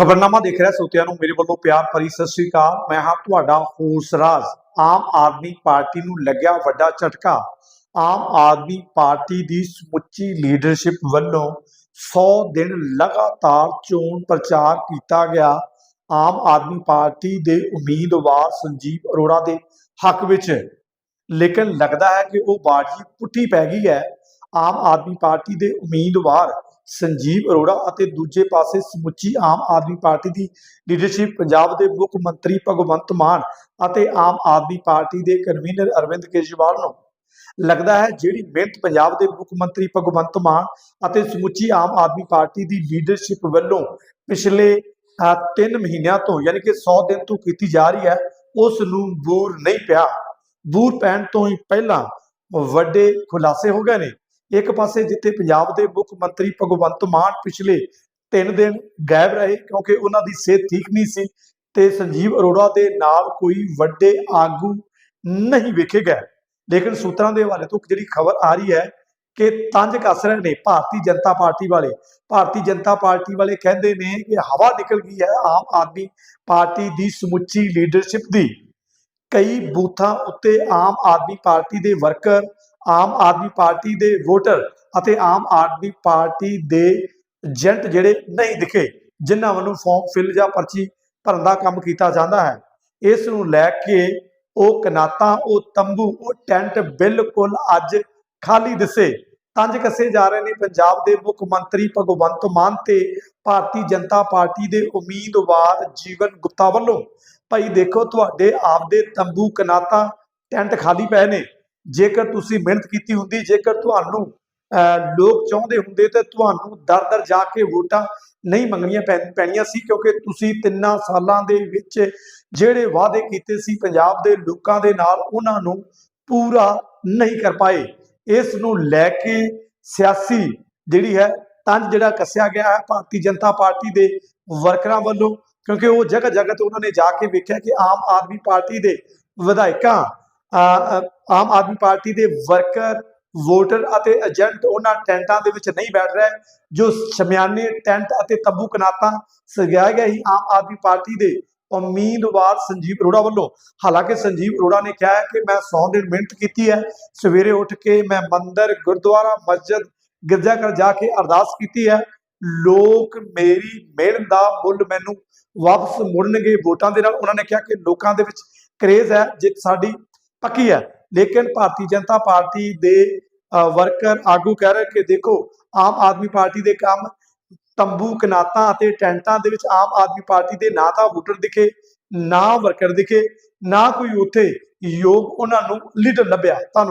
ਖਬਰਨਾਮਾ ਦੇਖ ਰਿਹਾ ਸੋਤਿਆਂ ਨੂੰ, ਮੇਰੇ ਵੱਲੋਂ ਪਿਆਰ ਭਰੀ ਸਤਿ ਸ੍ਰੀ ਅਕਾਲ। ਮੈਂ ਹਾਂ ਤੁਹਾਡਾ ਹੋਸਰਾਜ ਆਮ ਆਦਮੀ ਪਾਰਟੀ ਨੂੰ ਲੱਗਿਆ ਵੱਡਾ ਝਟਕਾ। ਆਮ ਆਦਮੀ ਪਾਰਟੀ ਦੀ ਸਮੁੱਚੀ ਲੀਡਰਸ਼ਿਪ ਵੱਲੋਂ 100 ਦਿਨ ਲਗਾਤਾਰ ਚੋਣ ਪ੍ਰਚਾਰ ਕੀਤਾ ਗਿਆ। ਆਮ ਆਦਮੀ ਪਾਰਟੀ ਦੇ ਉਮੀਦਵਾਰ ਸੰਜੀਵ ਅਰੋੜਾ ਦੇ ਹੱਕ ਵਿੱਚ। ਲੇਕਿਨ ਲੱਗਦਾ ਹੈ ਕਿ ਉਹ ਬਾਜੀ ਪੁੱਠੀ ਪੈ ਗਈ ਹੈ। ਆਮ ਆਦਮੀ ਪਾਰਟੀ ਦੇ ਉਮੀਦਵਾਰ ਸੰਜੀਵ ਅਰੋੜਾ ਅਤੇ ਦੂਜੇ ਪਾਸੇ ਸਮੁੱਚੀ ਆਮ ਆਦਮੀ ਪਾਰਟੀ ਦੀ ਲੀਡਰਸ਼ਿਪ ਪੰਜਾਬ ਦੇ ਮੁੱਖ ਮੰਤਰੀ ਭਗਵੰਤ ਮਾਨ ਅਤੇ ਆਮ ਆਦਮੀ ਪਾਰਟੀ ਦੇ ਕਨਵੀਨਰ ਅਰਵਿੰਦ ਕੇਜਰੀਵਾਲ ਨੂੰ ਲੱਗਦਾ ਹੈ ਜਿਹੜੀ ਮਿਹਨਤ ਪੰਜਾਬ ਦੇ ਮੁੱਖ ਮੰਤਰੀ ਭਗਵੰਤ ਮਾਨ ਅਤੇ ਸਮੁੱਚੀ ਆਮ ਆਦਮੀ ਪਾਰਟੀ ਦੀ ਲੀਡਰਸ਼ਿਪ ਵੱਲੋਂ ਪਿਛਲੇ 3 ਮਹੀਨਿਆਂ ਤੋਂ ਯਾਨੀ ਕਿ 100 ਦਿਨ ਤੋਂ ਕੀਤੀ ਜਾ ਰਹੀ ਹੈ ਉਸ ਨੂੰ ਬੂਰ ਨਹੀਂ ਪਿਆ। ਬੂਰ ਪੈਣ ਤੋਂ ਹੀ ਪਹਿਲਾਂ ਵੱਡੇ ਖੁਲਾਸੇ ਹੋ ਗਏ ਨੇ। ਇੱਕ ਪਾਸੇ ਜਿੱਥੇ ਪੰਜਾਬ ਦੇ ਮੁੱਖ ਮੰਤਰੀ ਭਗਵੰਤ ਮਾਨ ਪਿਛਲੇ 3 ਦਿਨ ਗਾਇਬ ਰਹੇ ਕਿਉਂਕਿ ਉਹਨਾਂ ਦੀ ਸਿਹਤ ਠੀਕ ਨਹੀਂ ਸੀ ਤੇ ਸੰਜੀਵ ਅਰੋੜਾ ਦੇ ਨਾਲ ਕੋਈ ਵੱਡੇ ਆਗੂ ਨਹੀਂ ਵੇਖੇ ਗਏ। ਲੇਕਿਨ ਸੂਤਰਾਂ ਦੇ ਹਵਾਲੇ ਤੋਂ ਜਿਹੜੀ ਖਬਰ ਆ ਰਹੀ ਹੈ ਕਿ ਤੰਜ ਕੱਸ ਰਹੇ ਨੇ ਭਾਰਤੀ ਜਨਤਾ ਪਾਰਟੀ ਵਾਲੇ। ਭਾਰਤੀ ਜਨਤਾ ਪਾਰਟੀ ਵਾਲੇ ਕਹਿੰਦੇ ਨੇ ਕਿ ਹਵਾ ਨਿਕਲ ਗਈ ਹੈ ਆਮ ਆਦਮੀ ਪਾਰਟੀ ਦੀ ਸਮੁੱਚੀ ਲੀਡਰਸ਼ਿਪ ਦੀ। ਕਈ ਬੂਥਾਂ ਉੱਤੇ ਆਮ ਆਦਮੀ ਪਾਰਟੀ ਦੇ ਵਰਕਰ ਆਮ ਆਦਮੀ ਪਾਰਟੀ ਦੇ ਵੋਟਰ ਅਤੇ ਆਮ ਆਦਮੀ ਪਾਰਟੀ ਦੇ ਏਜੰਟ ਜਿਹੜੇ ਨਹੀਂ ਦਿਖੇ, ਜਿਨ੍ਹਾਂ ਵੱਲੋਂ ਫਾਰਮ ਫਿਲ ਜਾਂ ਪਰਚੀ ਭਰਨ ਦਾ ਕੰਮ ਕੀਤਾ ਜਾਂਦਾ ਹੈ। ਇਸ ਨੂੰ ਲੈ ਕੇ ਉਹ ਕਨਾਤਾਂ, ਉਹ ਤੰਬੂ, ਉਹ ਟੈਂਟ ਬਿਲਕੁਲ ਅੱਜ ਖਾਲੀ ਦਿਸੇ। ਤੰਜ ਕੱਸੇ ਜਾ ਰਹੇ ਨੇ ਪੰਜਾਬ ਦੇ ਮੁੱਖ ਮੰਤਰੀ ਭਗਵੰਤ ਮਾਨ ਤੇ ਭਾਰਤੀ ਜਨਤਾ ਪਾਰਟੀ ਦੇ ਉਮੀਦਵਾਰ ਜੀਵਨ ਗੁਪਤਾ ਵੱਲੋਂ। ਭਾਈ ਦੇਖੋ, ਤੁਹਾਡੇ ਆਪਦੇ ਤੰਬੂ, ਕਨਾਤਾ, ਟੈਂਟ ਖਾਲੀ ਪਏ ਨੇ। ਜੇਕਰ ਤੁਸੀਂ ਮਿਹਨਤ ਕੀਤੀ ਹੁੰਦੀ ਜੇਕਰ ਤੁਹਾਨੂੰ ਅਹ, ਲੋਕ ਚਾਹੁੰਦੇ ਹੁੰਦੇ ਤਾਂ ਤੁਹਾਨੂੰ ਦਰ ਦਰ ਜਾ ਕੇ ਵੋਟਾਂ ਨਹੀਂ ਮੰਗਣੀਆਂ ਪੈਣ- ਪੈਣੀਆਂ ਸੀ ਕਿਉਂਕਿ ਤੁਸੀਂ ਤਿੰਨਾਂ ਸਾਲਾਂ ਦੇ ਵਿੱਚ ਜਿਹੜੇ ਵਾਅਦੇ ਕੀਤੇ ਸੀ ਪੰਜਾਬ ਦੇ ਲੋਕਾਂ ਦੇ ਨਾਲ ਉਹਨਾਂ ਨੂੰ ਪੂਰਾ ਨਹੀਂ ਕਰ ਪਾਏ। ਇਸ ਨੂੰ ਲੈ ਕੇ ਸਿਆਸੀ ਜਿਹੜੀ ਹੈ ਤੰਜ ਜਿਹੜਾ ਕੱਸਿਆ ਗਿਆ ਹੈ ਭਾਰਤੀ ਜਨਤਾ ਪਾਰਟੀ ਦੇ ਵਰਕਰਾਂ ਵੱਲੋਂ ਕਿਉਂਕਿ ਉਹ ਜਗ੍ਹਾ ਜਗ੍ਹਾ ਤੇ ਉਹਨਾਂ ਨੇ ਜਾ ਕੇ ਵੇਖਿਆ ਕਿ ਆਮ ਆਦਮੀ ਪਾਰਟੀ ਦੇ ਵਿਧਾਇਕਾਂ ਆਮ ਆਦਮੀ ਪਾਰਟੀ ਦੇ ਵਰਕਰ, ਵੋਟਰ ਅਤੇ ਏਜੰਟ ਉਹਨਾਂ ਟੈਂਟਾਂ ਦੇ ਵਿੱਚ ਨਹੀਂ ਬੈਠ ਰਿਹਾ, ਜੋ ਸ਼ਮਿਆਨੇ ਟੈਂਟ ਅਤੇ ਤੰਬੂ ਕਨਾਤਾਂ ਸਜਾਇਆ ਗਿਆ ਸੀ। ਆਮ ਆਦਮੀ ਪਾਰਟੀ ਦੇ ਉਮੀਦਵਾਰ ਸੰਜੀਵ ਅਰੋੜਾ ਵੱਲੋਂ, ਹਾਲਾਂਕਿ ਸੰਜੀਵ ਅਰੋੜਾ ਨੇ ਕਿਹਾ ਹੈ ਕਿ ਮੈਂ 100 ਦਿਨ ਮਿਹਨਤ ਕੀਤੀ ਹੈ। ਸਵੇਰੇ ਉੱਠ ਕੇ ਮੈਂ ਮੰਦਰ, ਗੁਰਦੁਆਰਾ, ਮਸਜਿਦ ਗਿਰਜਾਘਰ ਜਾ ਕੇ ਅਰਦਾਸ ਕੀਤੀ ਹੈ। ਲੋਕ ਮੇਰੀ ਮਿਹਨਤ ਦਾ ਮੁੱਲ ਮੈਨੂੰ ਵਾਪਸ ਮੁੜਨਗੇ ਵੋਟਾਂ ਦੇ ਨਾਲ। ਉਹਨਾਂ ਨੇ ਕਿਹਾ ਕਿ ਲੋਕਾਂ ਦੇ ਵਿੱਚ ਕਰੇਜ਼ ਹੈ। ਜੇ ਸਾਡੀ ਪੱਕੀ ਹੈ। ਲੇਕਿਨ ਭਾਰਤੀ ਜਨਤਾ ਪਾਰਟੀ ਦੇ ਵਰਕਰ ਆਗੂ ਕਹਿ ਰਹੇ ਕਿ ਦੇਖੋ, ਆਮ ਆਦਮੀ ਪਾਰਟੀ ਦੇ ਕੰਮ ਤੰਬੂ, ਕਨਾਤਾਂ ਅਤੇ ਟੈਂਟਾਂ ਦੇ ਵਿੱਚ ਆਮ ਆਦਮੀ ਪਾਰਟੀ ਦੇ ਨਾ ਤਾਂ ਵੋਟਰ ਦਿਖੇ, ਨਾ ਵਰਕਰ ਦਿਖੇ, ਨਾ ਕੋਈ ਉੱਥੇ ਯੋਗ ਉਹਨਾਂ ਨੂੰ ਲੀਡਰ ਲੱਭਿਆ। ਤੁਹਾਨੂੰ